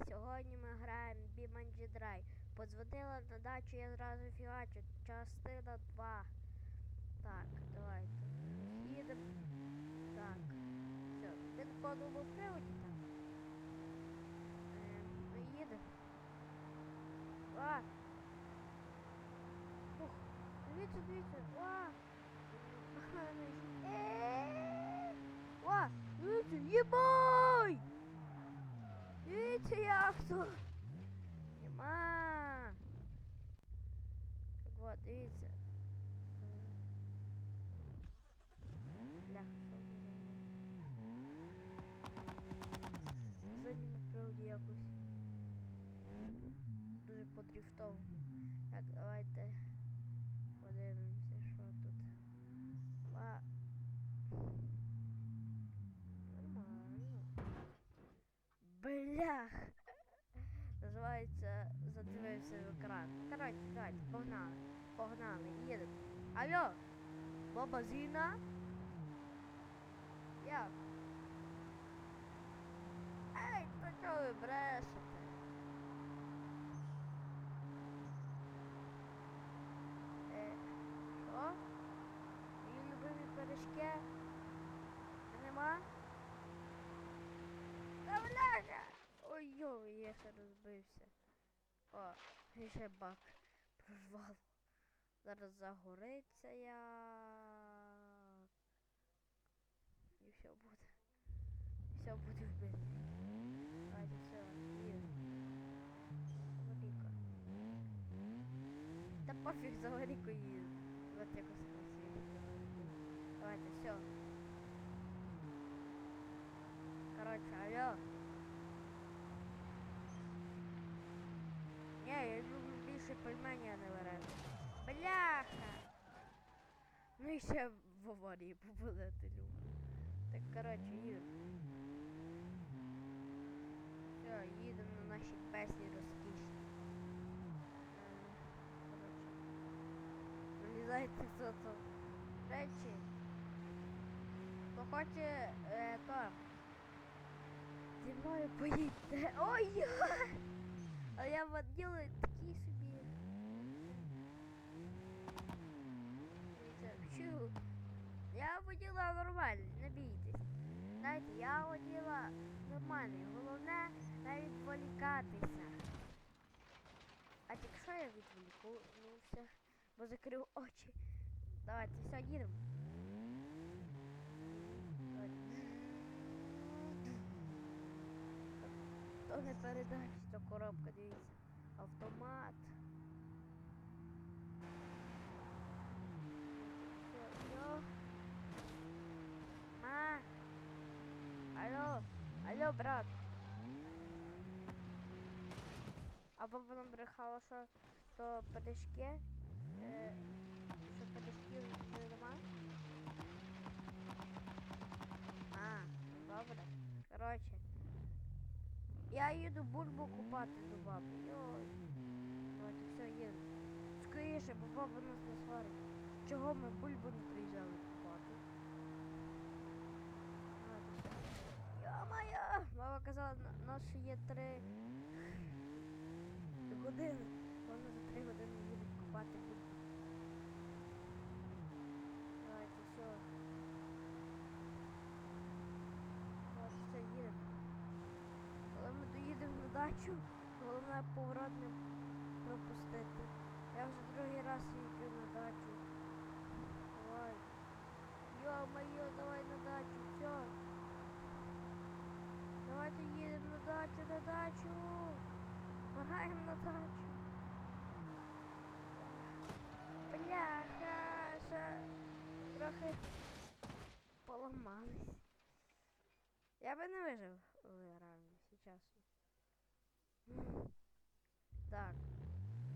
І сьогодні ми граємо Біманджі Драй. Подзвонила на дачу, я зразу фігачу. Частина 2. Так, давайте. Їдемо. Так. Все. Він в повному приводі так. Ем, ми їдемо. А! Ух, дивіться, дивіться. А! Е! О, дивіться, єбой! Берите яхту! Нема! Так вот, дивіться. Бля, що Задню направді якось. Дуже подріфтовано. Блях! Називається задивився в екран. Коротше, давайте, погнали. Погнали, їдемо. Алло! Баба Зіна? Як? Ей, то чого ви брешете? Е, що? Мої любимі пиріжки? Нема? Та бляха! Ой-ой, я ще розбився. О, і ще бак прорвало. Зараз загориться як. І все буде. Все буде вбито. Давайте все. Заваріка. Та пофіг за Варіку їду. От якось красиво. Давайте, все. Короче, алло. Не, я більше пельмені, не. Бляха! Ну і ще в аварії попадати люблю. Так, коротше, їдемо. Все, їдемо на наші песні розкішні. Е, Коротше. Вилізайте хто то. Речі. Хто хоче, е, то. Зі мною поїдьте. Ой! А я воділа такі собі. Дивіться, Чу. Я воділа нормально, не бійтесь. Знаєте, я воділа нормально. Головне не відволікатися. А якщо я відволікнувся, бо закрив очі. Давайте, все, їдемо. То не передач, то коробка, дивіться. Автомат. Все, алло. А. Алло. Алло, брат. А баба нам брехала, що то пиріжки. Е, що пиріжків нема. А, добре. Коротше. Я їду бульбу купати до баби. Йой. Давайте все їду. Скоріше, бо баба нас не сварить. Чого ми бульбу не приїжджали купати? Давайте все. Йо-моє! Казала, на- нас ще є три години. Можна за три години їдуть купати бульбу. Давайте все. Давайте все їдемо. Коли ми доїдемо на дачу, головне поворот не пропустити. Я вже другий раз їду на дачу. Давай. Йо-моє, дачу! Вагаємо на дачу! Бляха, що трохи поламались. Я би не вижив реально сейчас. Так,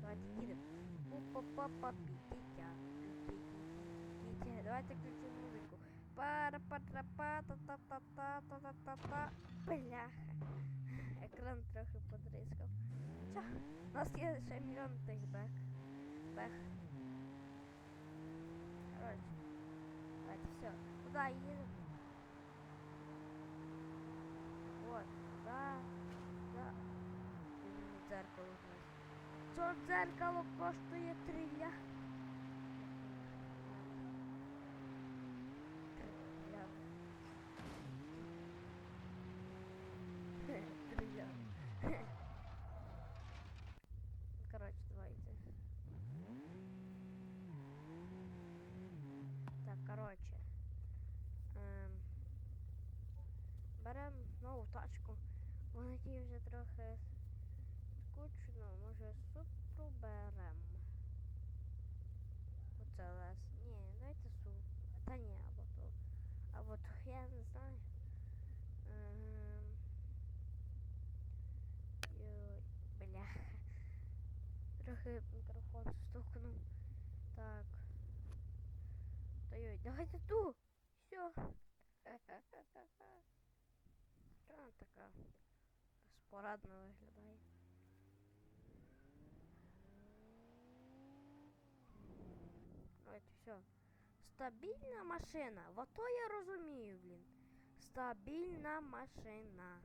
давайте їдемо. Пупа-папа, пітя. Давайте включу музику. Пара-патра-пата-та-та-та-та-та-та. Бляха. Екран трохи подрискав. Чо? У нас є ще мільйон тих бек. Бех. Коротше. Давайте все. Куди їдемо? Вот, да, да. дзеркало вниз. Це дзеркало коштує. Триля. трохи скучно, може супру берем. Оце лес. Ні, давайте су. Та ні, або то. Або то, я не знаю. Ем, Йой, бляха. Трохи мікрофон стукнув. Так. Та йой, давайте ту. Все. Що вона така спорадно виглядає? Давайте все. Стабільна машина. Ото я розумію, блін. Стабільна машина.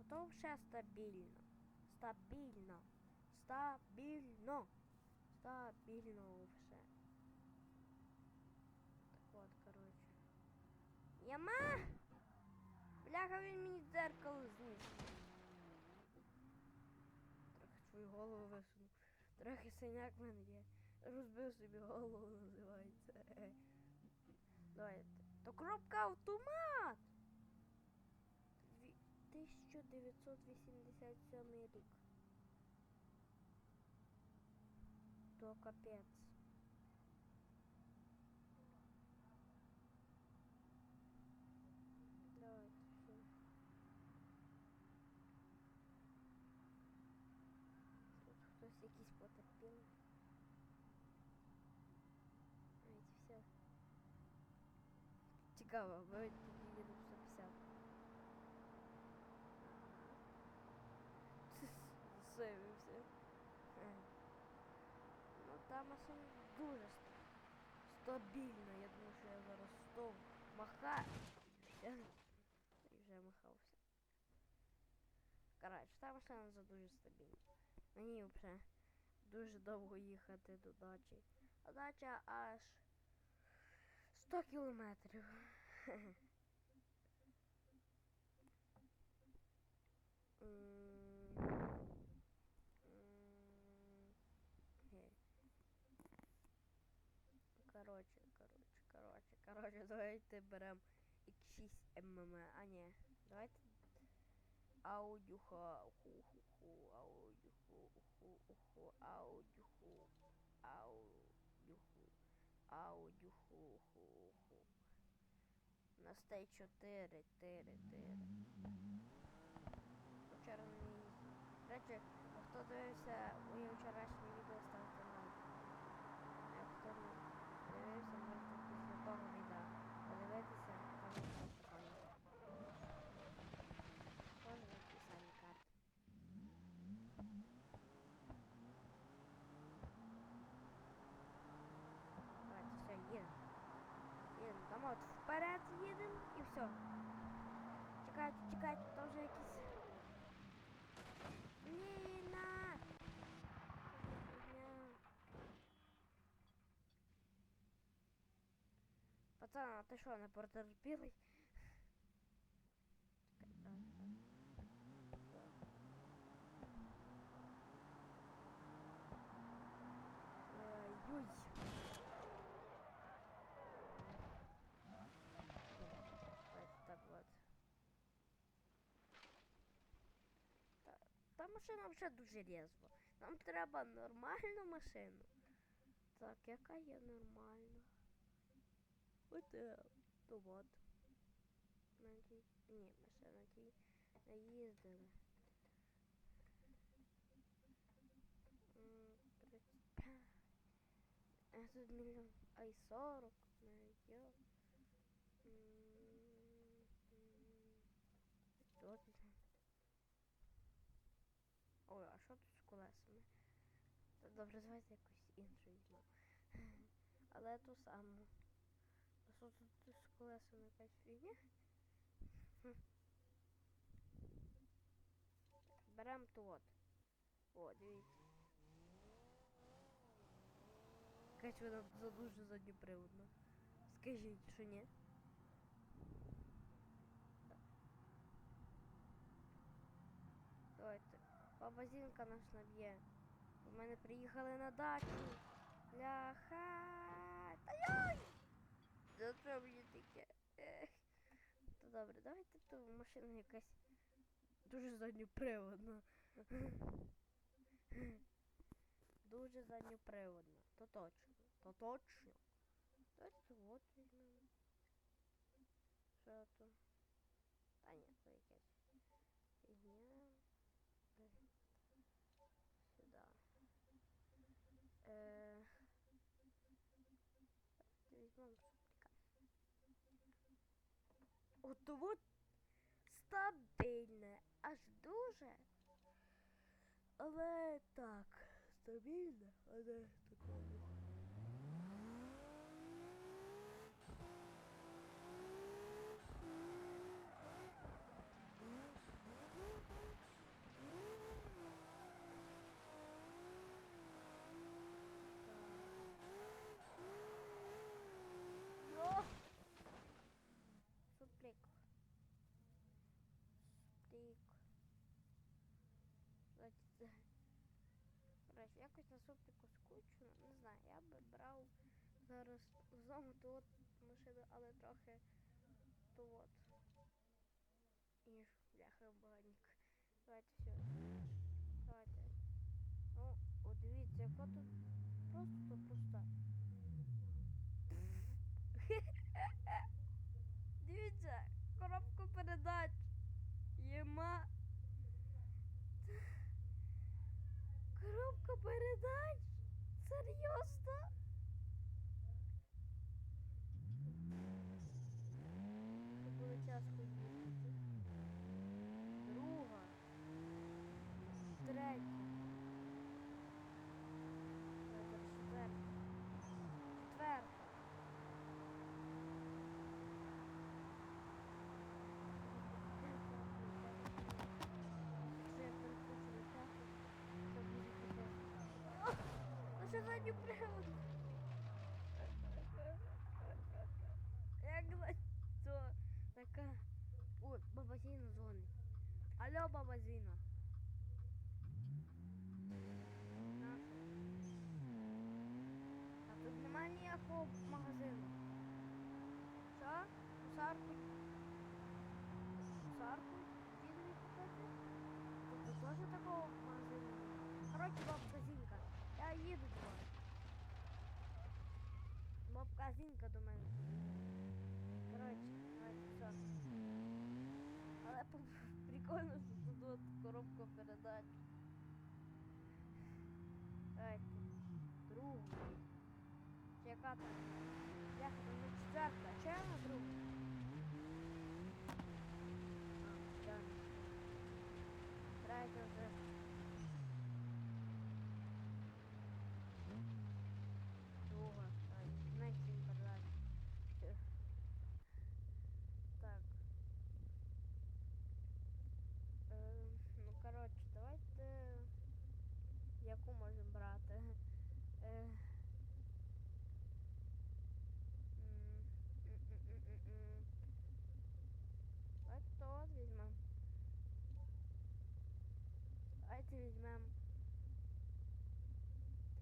Ото вже стабільно. Стабільно. Стабільно. Стабільно все. Яма! Бляха, він мені дзеркало зніс. Трохи свою голову висунув. Трохи синяк в мене є. Розбив собі голову, називається. Давайте. То коробка автомат! 1987 рік. То капець. Давайте все. Тут хтось якийсь потерпілий. Навіть все. Цікаво, бо їду 150. Засейвився. Е. Ну та машина дуже ста- стабільна. Я думаю, що я зараз 100 махаю. І вже махався. Коротше, та машина дуже стабільна. На ній вже дуже довго їхати до дачі. А дача аж 100 кілометрів. М, м, ге. Коротше, коротше, коротше, коротше, давайте беремо X6 ММ. А ні, давайте аудюха, ху-ху-ху, аудюху, уху-уху, аудюху, На стей 4, 4, 4. Вчора не їздив. До речі, хто дивився моє вчорашнє відео, ставте лайк. А хто дивився, вперед їдемо і все. Чекайте, чекайте, там вже якісь... Бліна! Фігня. Пацан, а ти що, не потерпілий? Та, машина вже дуже різва. Нам треба нормальну машину. Так, яка є нормальна? От, е, то от. На тій. Ні, ми ще на тій не їздили. 35. А тут мільйон. Ай, 40. Не йо. М, м, Що тут? Ой, а що тут з колесами? Та добре, давайте якусь іншу візьму. Але ту саму. Тут з колесами якась фігня? Хм. беремо ту от. О, дивіться. Якась вона за дуже задніприводна. Скажіть, що ні? Давайте. Баба Зінка нас наб'є. У мене приїхали на дачу. Ляха. Та яй! За що мені таке? То добре, давайте ту машина якась дуже задньоприводна. Дуже задньоприводна. То точно. То точно. Давайте от візьмемо. Що то? Та ні, то якась фігня. Де? Сюди. Е... Давайте візьмемо супліка. От от стабільне, аж дуже. Але так, стабільне, але такого. Йо! Суплік. Суплік. Знаєте, це... На супліку скучно. Не знаю, я би брав зараз знову ту от машину, але трохи ту от. Ніж бляха багатник. Давайте все. Давайте. Ну, о, дивіться, яка тут просто проста. Дивіться, коробку передач. Єма. Коробка передач? Серйозно? Це час тяжко А що задню привод? Як за що? Така. Ой, баба Зіна дзвонить. Алло, баба Зіна. Наша. А тут немає ніякого магазину. Що? Сарку? Сарку? Дідові купити? Тут теж такого магазину. немає? Коротше, Бабка Зінка до мене. Коротше, давайте все. Але прикольно, що тут коробка передач. Давайте. Другу. Чи яка там? Яка там не четверта? Чи я на другу? А, я. Третя вже. Друга. Ай, менше передач. Все. Так. Е, ну, коротше, давайте. Яку можемо брати? Е, м, м, м, м, м, м. Давайте то от візьмемо. Давайте візьмемо.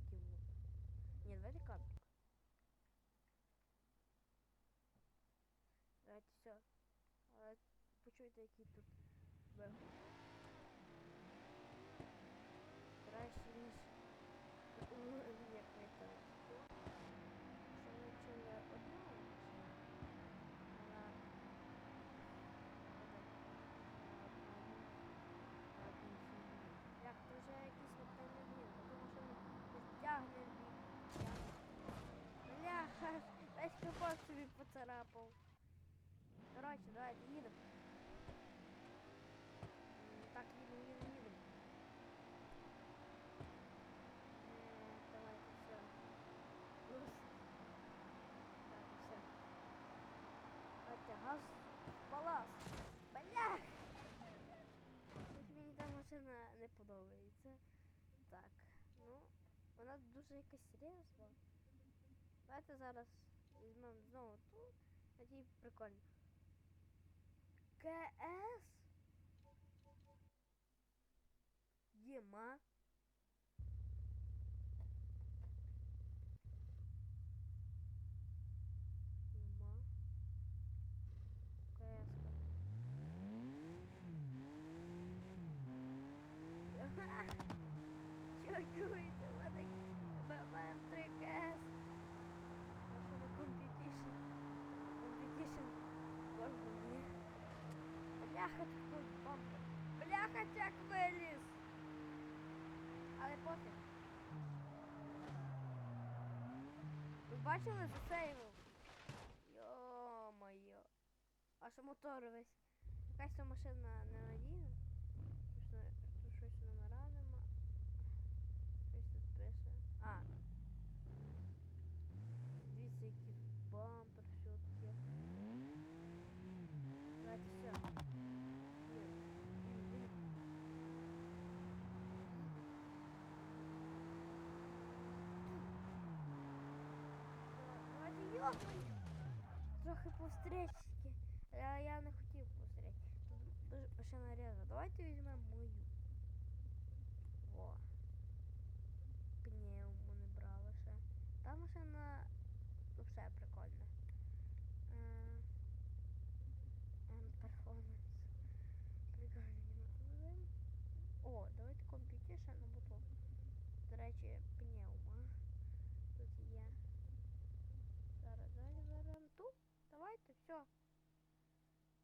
Такі вот. Ні, давайте каплик. Давайте все. Але почуйте, який тут виход. Краще, ніж у- як ви там. Це ми чули одну машину. Вона як то вже якийсь напевно він, тому що він тягне бік. Бляха, весь капот собі поцарапав. Коротше, давайте їдемо. Так, їдемо, їдемо, їдемо. Давайте все. Так, все. Давайте газ палас. Бля! Мені там машина не подобається. Так, ну, вона дуже якась різва. Давайте зараз візьмемо знову ту, надій прикольно. КС? Єма. КС. Що чуєте? В мене БМ3 КС. Нашого компетішн. Компетішн. Кожен є. Бляха. Бляха, як виліз. Але пофіг. Ви бачили засейвив? Йо-моє. А що мотор весь? Якась та машина ненадійна? Щось на- Тут щось номера нема. Щось тут пише. А. Дивіться, який бампер, все таке. Давайте все. Є. М, м. Давайте йопай. Трохи по. Я, я не хотів по встречці. Тут дуже машина. Давайте візьмемо мою. О. Пневму не брала ще. Та машина взагалі прикольна. Е, ем, Перформанс. Прикольно. Візьмемо. О, давайте комп'ютерша на бутон. До речі, пневма. Тут є. Зараз, зараз беремо ту. Давайте, все.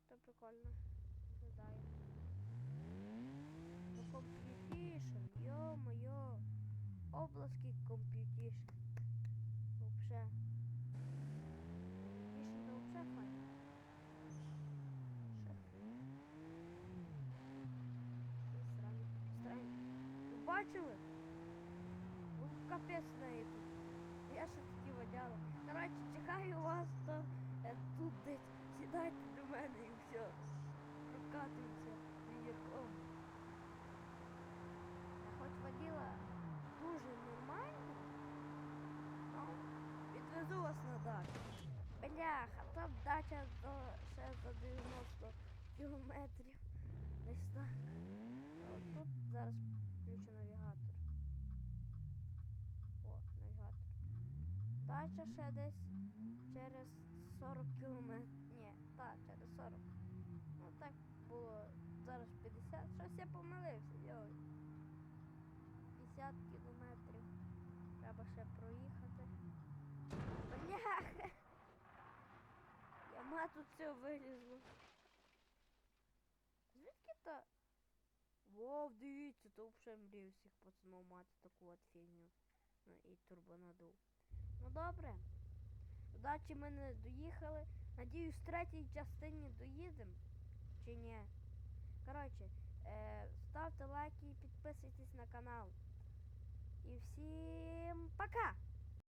Це прикольно. Виглядає. Ну, комп'ютішн, йо-моє. обласки комп'ютішн. 90 кілометрів. Десь так. Тут зараз включу навігатор. О, навігатор. Дача ще десь через 40 кілометрів. Ні, так, через 40. Ну так було. Зараз 50. Щось я помилився, йой. 50 кілометрів. Треба ще проїхати. Бляха! Яма тут все вилізло. Звідки то? Вов, дивіться, то взагалі мрію всіх пацанов мати таку от фігню. Ну і турбонадув. Ну добре. Удачі ми не доїхали. Надіюсь, в третій частині доїдемо. Чи ні? Коротше, е, ставте лайки і підписуйтесь на канал. І всім пока!